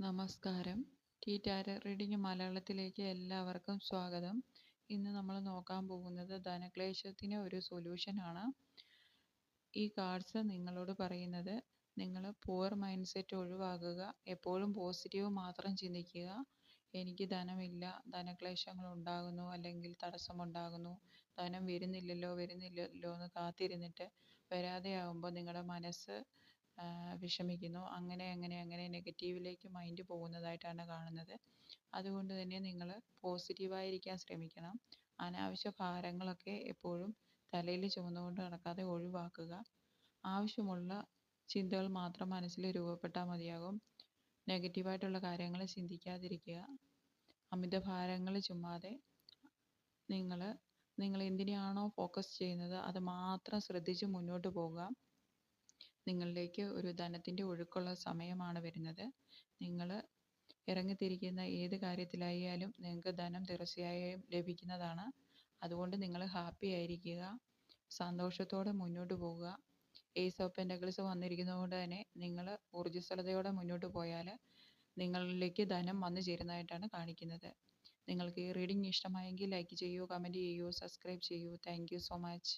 നമസ്കാരം. T ടാര reading മലയാളത്തിലേക്ക് എല്ലാവർക്കും സ്വാഗതം. ഇന്ന് നമ്മൾ നോക്കാൻ പോകുന്നത് ധനക്ലേശത്തിന് ഒരു സൊല്യൂഷനാണ് ഈ കാർഡ്സ് നിങ്ങളോട് പറയുന്നത് നിങ്ങൾ പൂവർ മൈൻഡ് സെറ്റ് ഒഴിവാക്കുക എപ്പോഴും പോസിറ്റീവ് മാത്രം ചിന്തിക്കുക. എനിക്ക് ധനമില്ല ധനക്ലേശങ്ങൾ ഉണ്ടാകുന്നു അല്ലെങ്കിൽ തടസ്സമുണ്ടാകുന്നു ധനം വരുന്നില്ലല്ലോ വരുന്നില്ലല്ലോ എന്ന് കാത്തിരുന്നിട്ട് വരാതെയാകുമ്പോൾ നിങ്ങളുടെ മനസ്സ് വിഷമിക്കുന്നു. അങ്ങനെ അങ്ങനെ അങ്ങനെ നെഗറ്റീവിലേക്ക് മൈൻഡ് പോകുന്നതായിട്ടാണ് കാണുന്നത്. അതുകൊണ്ട് തന്നെ നിങ്ങൾ പോസിറ്റീവായിരിക്കാൻ ശ്രമിക്കണം. അനാവശ്യ ഭാരങ്ങളൊക്കെ എപ്പോഴും തലയിൽ ചുമന്നുകൊണ്ട് നടക്കാതെ ഒഴിവാക്കുക. ആവശ്യമുള്ള ചിന്തകൾ മാത്രം മനസ്സിൽ രൂപപ്പെട്ടാൽ മതിയാകും. നെഗറ്റീവായിട്ടുള്ള കാര്യങ്ങൾ ചിന്തിക്കാതിരിക്കുക. അമിത ഭാരങ്ങൾ ചുമ്മാതെ നിങ്ങൾ നിങ്ങൾ എന്തിനെയാണോ ഫോക്കസ് ചെയ്യുന്നത് അത് മാത്രം ശ്രദ്ധിച്ച് മുന്നോട്ട് പോകുക നിങ്ങളിലേക്ക് ഒരു ധനത്തിന്റെ ഒഴുക്കുള്ള സമയമാണ് വരുന്നത്. നിങ്ങൾ ഇറങ്ങിത്തിരിക്കുന്ന ഏത് കാര്യത്തിലായാലും നിങ്ങൾക്ക് ധനം തീർച്ചയായും ലഭിക്കുന്നതാണ്. അതുകൊണ്ട് നിങ്ങൾ ഹാപ്പി ആയിരിക്കുക. സന്തോഷത്തോടെ മുന്നോട്ട് പോവുക. ഏസ് ഓഫ് പെൻഡഗിൾസ് വന്നിരിക്കുന്നതുകൊണ്ട് തന്നെ നിങ്ങൾ ഊർജസ്വലതയോടെ മുന്നോട്ട് പോയാൽ നിങ്ങളിലേക്ക് ധനം വന്നു ചേരുന്നതായിട്ടാണ് കാണിക്കുന്നത്. നിങ്ങൾക്ക് ഈ റീഡിംഗ് ഇഷ്ടമായെങ്കിൽ ലൈക്ക് ചെയ്യൂ കമന്റ് ചെയ്യൂ സബ്സ്ക്രൈബ് ചെയ്യൂ. Thank so much